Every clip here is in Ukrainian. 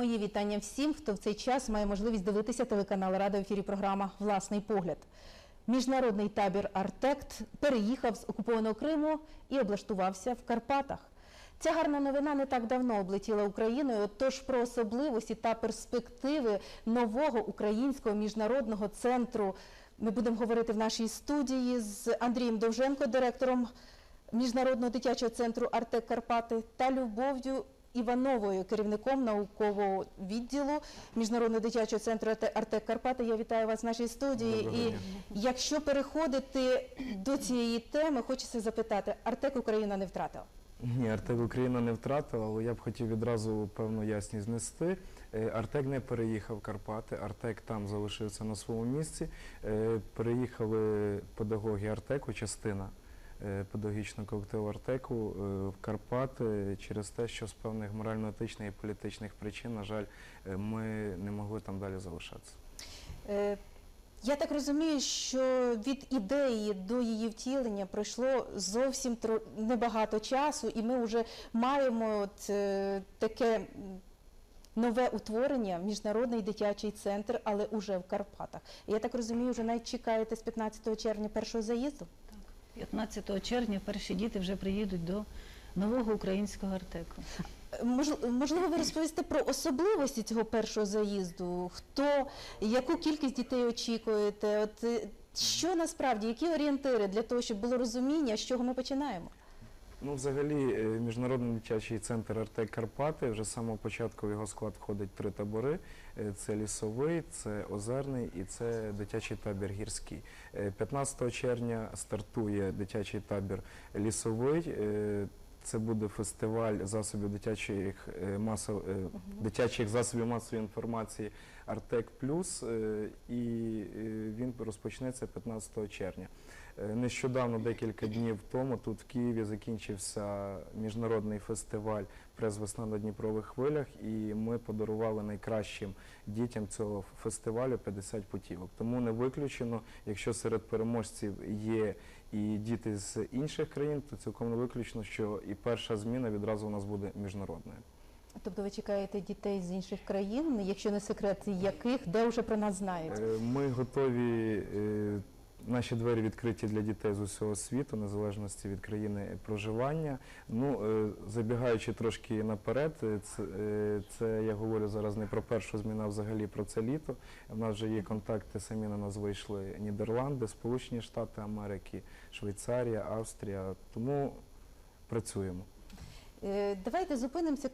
Мої вітання всім, хто в цей час має можливість дивитися телеканал Рада в ефірі програма Власний погляд. Міжнародний табір Артект переїхав з окупованого Криму і облаштувався в Карпатах. Ця гарна новина не так давно облетіла Україною. Тож про особливості та перспективи нового українського міжнародного центру ми будемо говорити в нашій студії з Андрієм Довженко, директором Міжнародного дитячого центру Артек Карпати та Любов'ю Івановою, керівником наукового відділу Міжнародного дитячого центру Арте- Артек Карпати. Я вітаю вас в нашій студії. Доброго І дня. якщо переходити до цієї теми, хочеться запитати: Артек Україна не втратила. Ні, Артек Україна не втратила, але я б хотів відразу певну ясність знести. Е, Артек не переїхав в Карпати, Артек там залишився на своєму місці. Е, Переїхали педагоги Артеку, частина педагогічного колективу Артеку е, в Карпати через те, що з певних морально-етичних і політичних причин, на жаль, е, ми не могли там далі залишатися. Е, Я так розумію, що від ідеї до її втілення пройшло зовсім небагато часу, і ми вже маємо от, е, таке нове утворення, міжнародний дитячий центр, але уже в Карпатах. Я так розумію, вже навіть чекаєте з 15 червня першого заїзду. 15 червня перші діти вже приїдуть до нового українського артеку. Можливо, ви розповісте про особливості цього першого заїзду? Хто, яку кількість дітей очікуєте? От е, що насправді, які орієнтири для того, щоб було розуміння, з чого ми починаємо? Ну, взагалі, е, міжнародний дитячий центр Артек Карпати вже з самого початку в його склад входить три табори: Е, це лісовий, це озерний і це дитячий табір гірський. Е, 15 червня стартує дитячий табір лісовий. Е, Це буде фестиваль засобів дитячих е, масов, е, дитячих засобів масової інформації Артек Плюс, е, і е, він розпочнеться 15 червня. Е, Нещодавно, декілька днів тому, тут в Києві закінчився міжнародний фестиваль «Прес-весна на Дніпрових хвилях, і ми подарували найкращим дітям цього фестивалю 50 путівок. Тому не виключено, якщо серед переможців є і діти з інших країн, то цілком не виключно, що і перша зміна відразу у нас буде міжнародною. Тобто ви чекаєте дітей з інших країн, якщо не секрет, яких, де вже про нас знають? Е, Ми готові. е, Наші двері відкриті для дітей з усього світу, незалежності від країни проживання. Ну, е, забігаючи трошки наперед, це, це я говорю зараз не про першу зміну, а взагалі про це літо. У нас вже є контакти, самі на нас вийшли Нідерланди, Сполучені Штати Америки, Швейцарія, Австрія. Тому працюємо. Е, Давайте зупинимося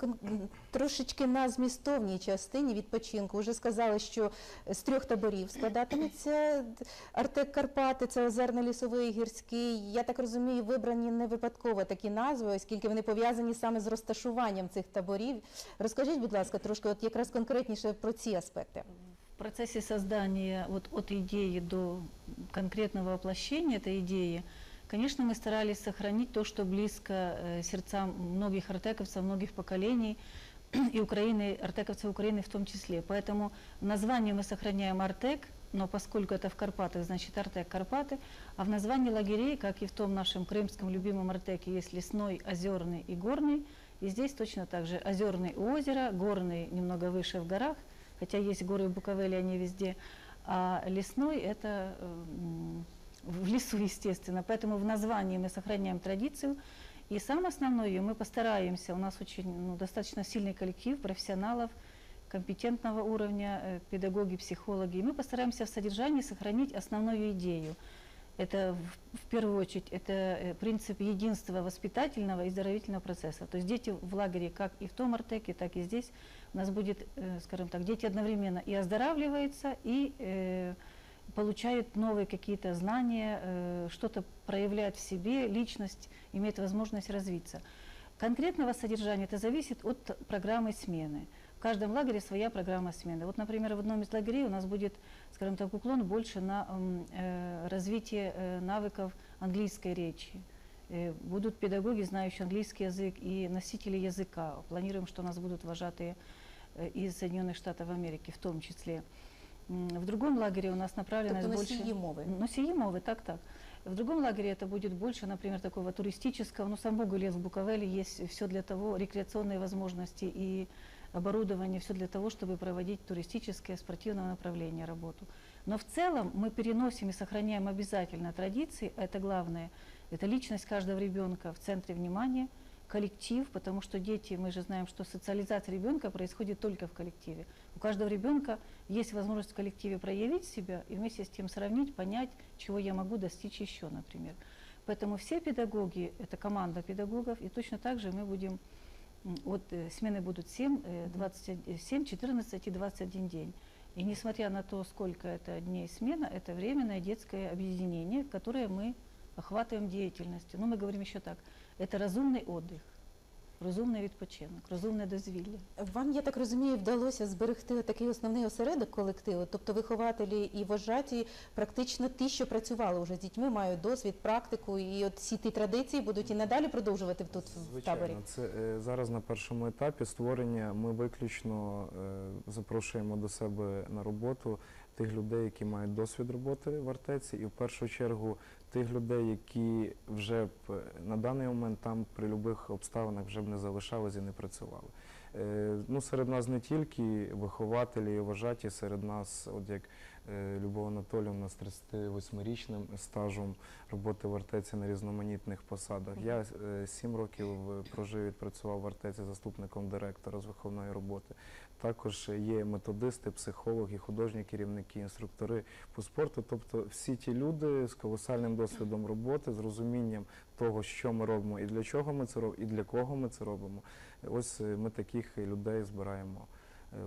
трошечки на змістовній частині відпочинку. Уже сказали, що з трьох таборів складатиметься Артек Карпати, це озерно лісовий гірський. Я так розумію, вибрані не випадково такі назви, оскільки вони пов'язані саме з розташуванням цих таборів. Розкажіть, будь ласка, трошки от якраз конкретніше про ці аспекти. В процессе создания вот от идеи до конкретного воплощения этой идеи, конечно, мы старались сохранить то, что близко э, сердцам многих артековцев, многих поколений, и Украины, артековцев Украины в том числе. Поэтому название мы сохраняем Артек, но поскольку это в Карпатах, значит Артек Карпаты, а в названии лагерей, как и в том нашем крымском любимом Артеке, есть лесной, озерный и горный. И здесь точно так же озерный у озера, горный немного выше в горах, хотя есть горы в Буковеле, они везде, а лесной это м, в лесу, естественно. Поэтому в названии мы сохраняем традицию. И самое основное, мы постараемся, у нас очень ну, достаточно сильный коллектив профессионалов, компетентного уровня, э, педагоги, психологи. И мы постараемся в содержании сохранить основную идею. Это в, в первую очередь это э, принцип единства воспитательного и оздоровительного процесса. То есть дети в лагере, как и в том Артеке, так и здесь, у нас будет, э, скажем так, дети одновременно и оздоравливаются, и получают новые какие-то знания, э, что-то проявляют в себе, личность имеет возможность развиться. Конкретного содержания это зависит от программы смены. В каждом лагере своя программа смены. Вот, например, в одном из лагерей у нас будет, скажем так, уклон больше на э, развитие э, навыков английской речи. Э, Будут педагоги, знающие английский язык, и носители языка. Планируем, что у нас будут вожатые из Соединенных Штатов Америки в том числе. В другом лагере у нас направленность Тобто больше... носії мови. Носии мовы, так, так. В другом лагере это будет больше, например, такого туристического, ну, сам Богу лес в Буковеле есть все для того, рекреационные возможности и оборудование, все для того, чтобы проводить туристическое, спортивное направление работу. Но в целом мы переносим и сохраняем обязательно традиции, это главное, это личность каждого ребенка в центре внимания, коллектив, потому что дети, мы же знаем, что социализация ребенка происходит только в коллективе. У каждого ребенка есть возможность в коллективе проявить себя и вместе с тем сравнить, понять, чего я могу достичь еще, например. Поэтому все педагоги, это команда педагогов, и точно так же мы будем, вот э, смены будут 7, э, 20, 7, 14 и 21 день. И несмотря на то, сколько это дней смена, это временное детское объединение, которое мы охватываем деятельностью. Ну, мы говорим еще так, это разумный отдых, розумний відпочинок, розумне дозвілля. Вам, я так розумію, вдалося зберегти такий основний осередок колективу, тобто вихователі і вожаті, практично ті, що працювали вже з дітьми, мають досвід, практику, і от всі ті традиції будуть і надалі продовжувати тут в таборі. Звичайно, це е, зараз на першому етапі створення. Ми виключно е, запрошуємо до себе на роботу тих людей, які мають досвід роботи в артеці, і в першу чергу тих людей, які вже б е, на даний момент там при будь-яких обставинах вже б не залишались і не працювали. Е, Ну, серед нас не тільки вихователі і вважаті, серед нас, от як е, Любов Анатолівна з 38-річним стажем роботи в артеці на різноманітних посадах. Я е, сім років прожив і відпрацював в артеці заступником директора з виховної роботи. Також є методисти, психологи, художні керівники, інструктори по спорту. Тобто всі ті люди з колосальним досвідом роботи, з розумінням того, що ми робимо і для чого ми це робимо, і для кого ми це робимо. Ось е, ми таких людей збираємо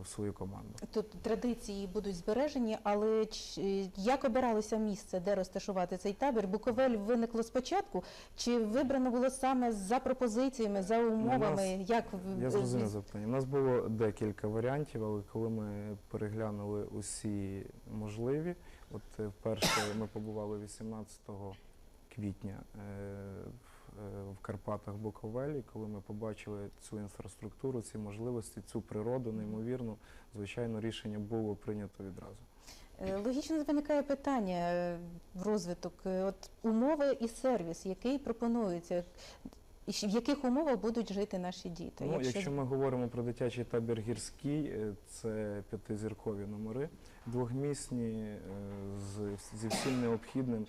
в свою команду. Тут традиції будуть збережені, але як обиралося місце, де розташувати цей табір? Буковель виникло спочатку, чи вибрано було саме за пропозиціями, за умовами? Як в- Я зрозумів запитання. У нас було декілька варіантів, але коли ми переглянули усі можливі, от е, вперше ми побували 18 квітня е, е, Карпатах Буковелі, коли ми побачили цю інфраструктуру, ці можливості, цю природу неймовірну, звичайно, рішення було прийнято відразу. Е, Логічно виникає питання е, в розвиток. Е, От умови і сервіс, який пропонується, і в яких умовах будуть жити наші діти? Ну, якщо ми говоримо про дитячий табір гірський, це п'ятизіркові номери, двохмісні, з, зі всім необхідним.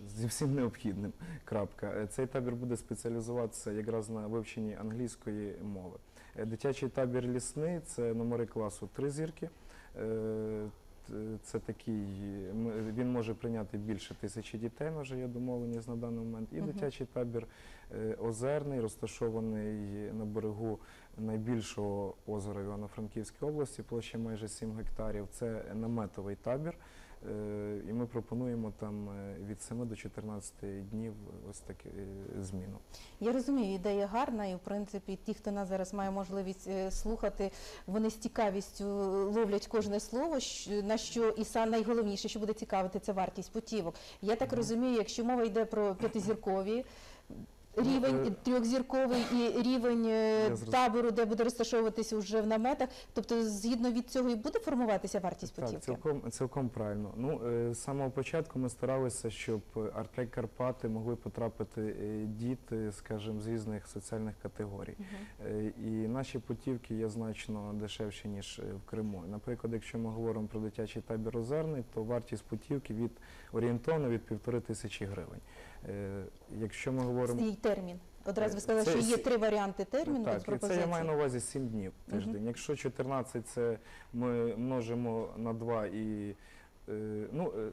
Зі всім необхідним. Крапка. Е, Цей табір буде спеціалізуватися якраз на вивченні англійської мови. Е, Дитячий табір лісний це номери класу три зірки. Е, Це такий, він може прийняти більше тисячі дітей, вже є домовленість на даний момент. І дитячий табір озерний, розташований на берегу найбільшого озера Івано-Франківській області, площа майже 7 гектарів. Це наметовий табір. Е, І ми пропонуємо там е, від 7 до 14 днів ось таку зміну. Я розумію, ідея гарна, і в принципі ті, хто нас зараз має можливість е, слухати, вони з цікавістю ловлять кожне слово. На що і найголовніше, що буде цікавити, це вартість путівок. Я так розумію, якщо мова йде про п'ятизіркові. Рівень е, трьохзірковий і рівень е, табору, де буде розташовуватися вже в наметах. Тобто, згідно від цього і буде формуватися вартість Так, путівки. цілком, цілком правильно. Ну, е, з самого початку ми старалися, щоб Артек Карпати могли потрапити діти, скажімо, з різних соціальних категорій. Е, І наші путівки є значно дешевші, ніж в Криму. Наприклад, якщо ми говоримо про дитячий табір Озерний, то вартість путівки від орієнтовно від півтори тисячі гривень. Е, Якщо ми говоримо Свій термін. Одразу ви сказали, Це що є три варіанти терміну так, і це я маю на увазі 7 днів тиждень. Якщо 14 це ми множимо на 2 і е, ну, е,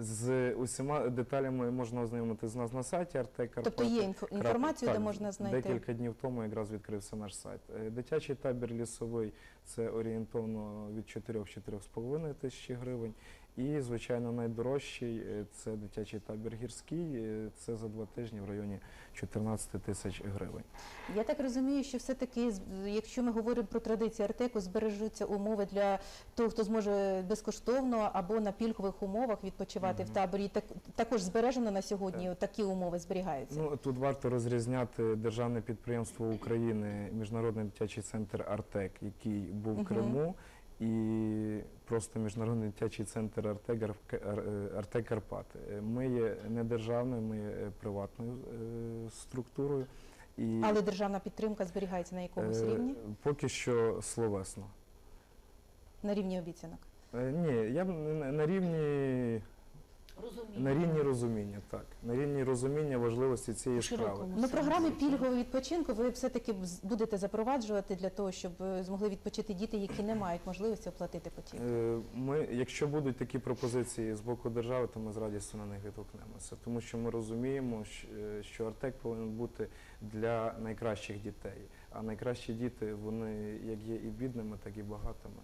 з- усіма деталями можна ознайомити з нас на сайті Артек Тобто є інфо- інформацію, де можна знайти. Декілька днів тому якраз відкрився наш сайт. Дитячий табір лісовий це орієнтовно від 4-4,5 тисячі гривень. І, звичайно, найдорожчий е, це дитячий табір гірський. е, Це за два тижні в районі 14 тисяч гривень. Я так розумію, що все-таки, якщо ми говоримо про традиції Артеку, збережуться умови для того, хто зможе безкоштовно або на пільгових умовах відпочивати в таборі. Так, також збережено на сьогодні такі умови зберігаються. Ну тут варто розрізняти державне підприємство України, міжнародний дитячий центр Артек, який був в Криму, і просто міжнародний дитячий центр Артек, Ар- Ар- е, Артек Карпати. Е, Ми є не державною, ми є е, приватною структурою. І, Але державна підтримка зберігається на якомусь рівні? Поки що словесно. На рівні обіцянок. Ні, я б на- на рівні, на рівні розуміння, так. На рівні розуміння важливості цієї справи. Ну, програми пільгового відпочинку ви все-таки з- будете запроваджувати для того, щоб е, змогли відпочити діти, які не мають можливості оплатити потік. Е, Ми, якщо будуть такі пропозиції з боку держави, то ми з радістю на них відгукнемося, тому що ми розуміємо, е, що Артек повинен бути для найкращих дітей. А найкращі діти, вони як є і бідними, так і багатими.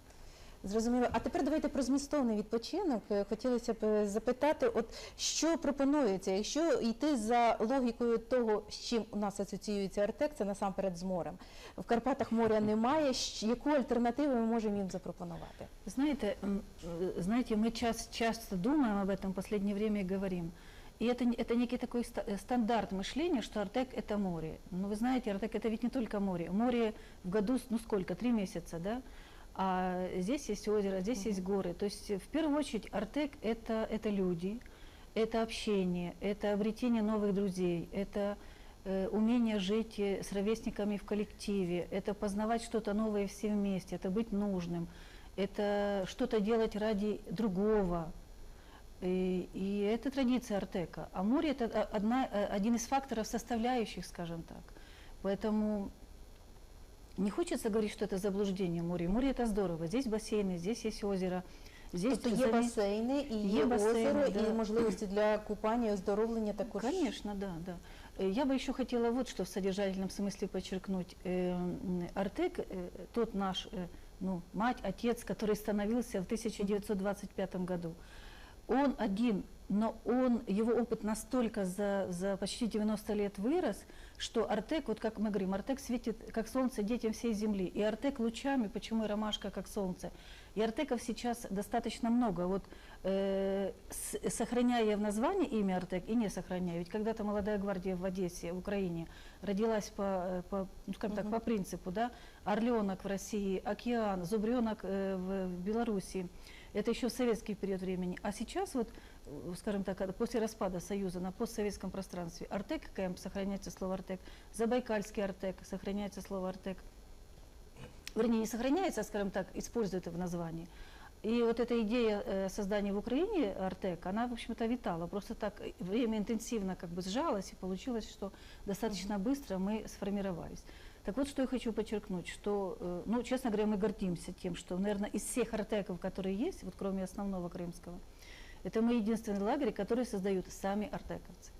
Зрозуміло. А тепер давайте про змістовний відпочинок. Е, Хотілося б е, запитати, от що пропонується, якщо йти за логікою того, з чим у нас асоціюється Артек, це насамперед з морем. В Карпатах моря немає. щ- Яку альтернативу ми можемо їм запропонувати? Знаете, м, э, знаете, мы час, часто думаем об этом в последнее время и говорим. И это, не- это некий такой ста- э, стандарт мышления, что Артек – это море. Но вы знаете, Артек – это ведь не только море. Море в году, ну сколько, три месяца, да? А здесь есть озеро, здесь есть горы. То есть, э, в первую очередь, Артек – это, это люди, это общение, это обретение новых друзей, это э, умение жить э, с ровесниками в коллективе, это познавать что-то новое все вместе, это быть нужным, это что-то делать ради другого. И, и это традиция Артека. А море это о- одна, э, один из факторов составляющих, скажем так. Поэтому не хочется говорить, что это заблуждение море. Море это здорово. Здесь бассейны, здесь есть озеро. Здесь Тобто є заме- басейни і є, Є басейни, озеро, да. і можливості для купання і оздоровлення також. Конечно, да, да. Э, Я бы еще хотела вот что в содержательном смысле подчеркнуть. Э, м, Артек, э, тот наш, э, ну, мать, отец, который становился в 1925 году, он один, но он, его опыт настолько за, за почти 90 лет вырос, что Артек, вот как мы говорим, Артек светит как солнце детям всей земли. И Артек лучами, почему и ромашка как солнце. И Артеков сейчас достаточно много. Вот э, с- сохраняя в названии имя Артек и не сохраняя. Ведь когда-то молодая гвардия в Одессе, в Украине, родилась по, э, по, ну, скажем так, Мгм. по принципу, да, орленок в России, океан, зубренок э, в, в Белоруссии. Это еще в советский период времени. А сейчас вот, э, скажем так, э, после распада Союза на постсоветском пространстве Артек Кэмп, сохраняется слово Артек, Забайкальский Артек, сохраняется слово Артек. Вернее, не сохраняется, а, скажем так, использует в названии. И вот эта идея э, создания в Украине Артек, она, в общем-то, витала. Просто так э, время интенсивно как бы сжалось, и получилось, что достаточно быстро мы сформировались. Так вот, что я хочу подчеркнуть, что, э, ну, честно говоря, мы гордимся тем, что, наверное, из всех артеков, которые есть, вот кроме основного крымского, это мы единственный лагерь, который создают сами артековцы.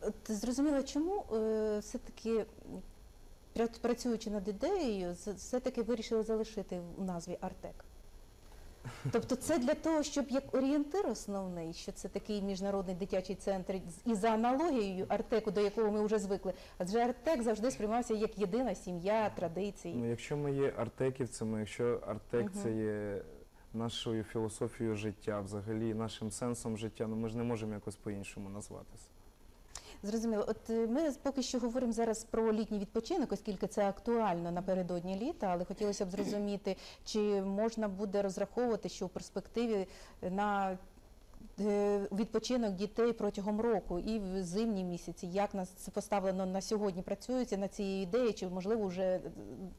От зрозуміло, чому е, все-таки пра- працюючи над ідеєю, з- все-таки вирішили залишити в назві Артек. Тобто це для того, щоб як орієнтир основний, що це такий міжнародний дитячий центр, і за аналогією Артеку, до якого ми вже звикли. Адже Артек завжди сприймався як єдина сім'я, традиції. Ну, якщо ми є артеківцями, якщо артек Мгм. це є нашою філософією життя, взагалі нашим сенсом життя, ну ми ж не можемо якось по-іншому назватися. Зрозуміло. От е, ми поки що говоримо зараз про літній відпочинок, оскільки це актуально напередодні літа, але хотілося б зрозуміти, чи можна буде розраховувати, що в перспективі на е, відпочинок дітей протягом року і в зимні місяці, як нас це поставлено на сьогодні, працюється над цією ідеєю, чи можливо вже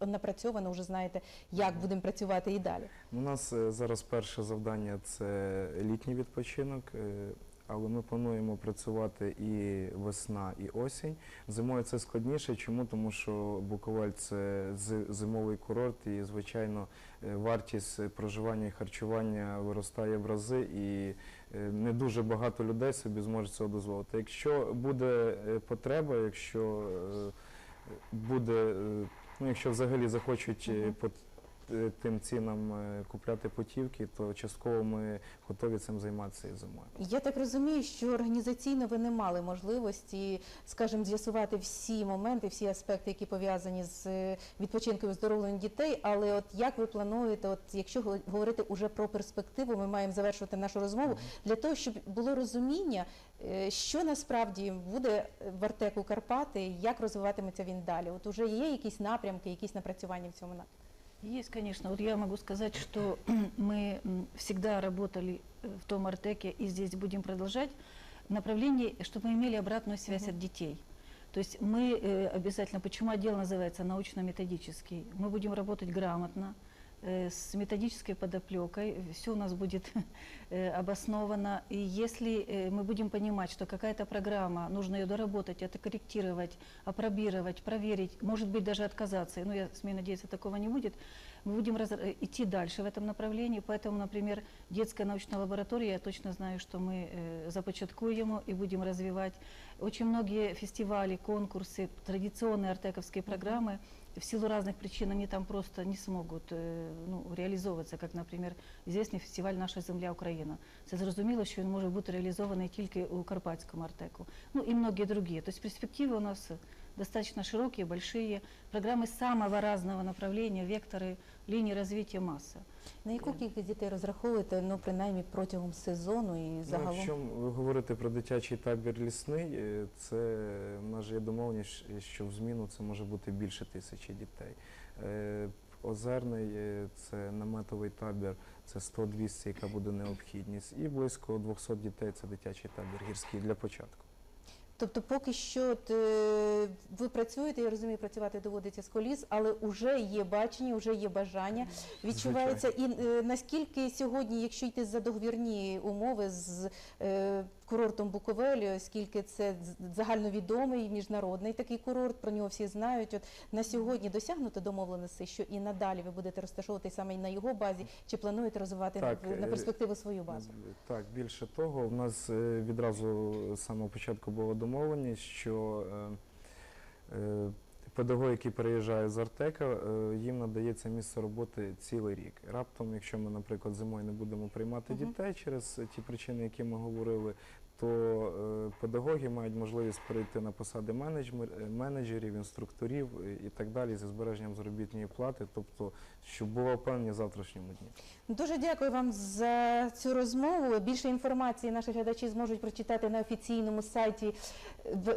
е, напрацьовано, вже знаєте, як будемо працювати і далі. У нас зараз перше завдання це літній відпочинок, але ми плануємо працювати і весна, і осінь. Зимою це складніше. Чому? Тому що Буковель це зимовий курорт, і звичайно е, вартість проживання і харчування виростає в рази, і е, не дуже багато людей собі зможуть цього дозволити. Якщо буде е, потреба, якщо буде, ну якщо взагалі захочуть тим цінам е, купляти путівки, то частково ми готові цим займатися і зимою. Я так розумію, що організаційно ви не мали можливості, скажімо, з'ясувати всі моменти, всі аспекти, які пов'язані з е, відпочинком і оздоровленням дітей. Але от як ви плануєте, от якщо го- говорити уже про перспективу, ми маємо завершувати нашу розмову для того, щоб було розуміння, е, що насправді буде в Артеку Карпати, як розвиватиметься він далі. От уже є якісь напрямки, якісь напрацювання в цьому напрямку. Есть, конечно. Вот я могу сказать, что мы м, всегда работали э, в том Артеке и здесь будем продолжать в направлении, чтобы мы имели обратную связь Мгм. от детей. То есть мы э, обязательно, почему отдел называется научно-методический, мы будем работать грамотно, э, с методической подоплекой, все у нас будет э, обосновано. И если э, мы будем понимать, что какая-то программа, нужно ее доработать, это корректировать, опробировать, проверить, может быть даже отказаться, но я смею надеяться, такого не будет, мы будем раз- э, идти дальше в этом направлении. Поэтому, например, детская научная лаборатория, я точно знаю, что мы э, започаткуем и будем развивать. Очень многие фестивали, конкурсы, традиционные артековские программы в силу разных причин они там просто не смогут е, ну, реалізовуватися, як, наприклад, звісний фестиваль Наша земля Україна. Це зрозуміло, що він може бути реалізований тільки у Карпатському артеку. Ну і многі другі. То перспективи у нас достаточно широкие, большие. Программы самого разного направления, векторы, линии развития масса. На яку кількість дітей розраховуєте, ну принаймні протягом сезону і Ну, загалом? якщо ви говорите про дитячий табір лісний, е, це в нас же є домовленість, що в зміну це може бути більше тисячі дітей. Е, Озерний е, це наметовий табір, це 100-200, яка буде необхідність. І близько 200 дітей це дитячий табір гірський для початку. Тобто, поки що е, ви працюєте, я розумію, працювати доводиться з коліс, але вже є бачення, вже є бажання. Відчувається і е, наскільки сьогодні, якщо йти за договірні умови з е, курортом Буковель, оскільки це загальновідомий міжнародний такий курорт, про нього всі знають. От на сьогодні досягнуто домовленості, що і надалі ви будете розташовувати саме на його базі, чи плануєте розвивати Так, на, на е, перспективу свою базу? Так, більше того, в нас е, відразу з самого початку була домовленість, що е, педагоги, які переїжджають з Артека, їм надається місце роботи цілий рік. Раптом, якщо ми, наприклад, зимою не будемо приймати дітей через ті причини, які ми говорили, то е, педагоги мають можливість перейти на посади е, менеджерів, інструкторів е, і так далі зі збереженням заробітної плати, тобто, щоб була впевненість в завтрашньому дні. Дуже дякую вам за цю розмову. Більше інформації наші глядачі зможуть прочитати на офіційному сайті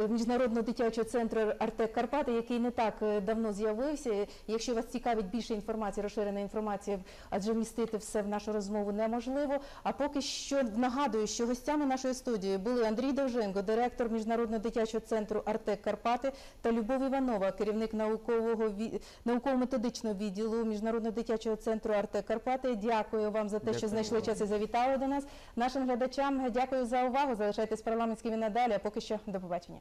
Міжнародного дитячого центру Артек Карпати, який не так е, давно з'явився. Якщо вас цікавить більше інформації, розширена інформація, адже вмістити все в нашу розмову неможливо. А поки що нагадую, що гостями нашої студії були Андрій Довженко, директор Міжнародного дитячого центру Артек Карпати, та Любов Іванова, керівник наукового науково-методичного відділу Міжнародного дитячого центру Артек Карпати. Дякую вам за те, що знайшли час і завітали до нас. Нашим глядачам дякую за увагу. Залишайтесь парламентськими надалі. А поки що до побачення.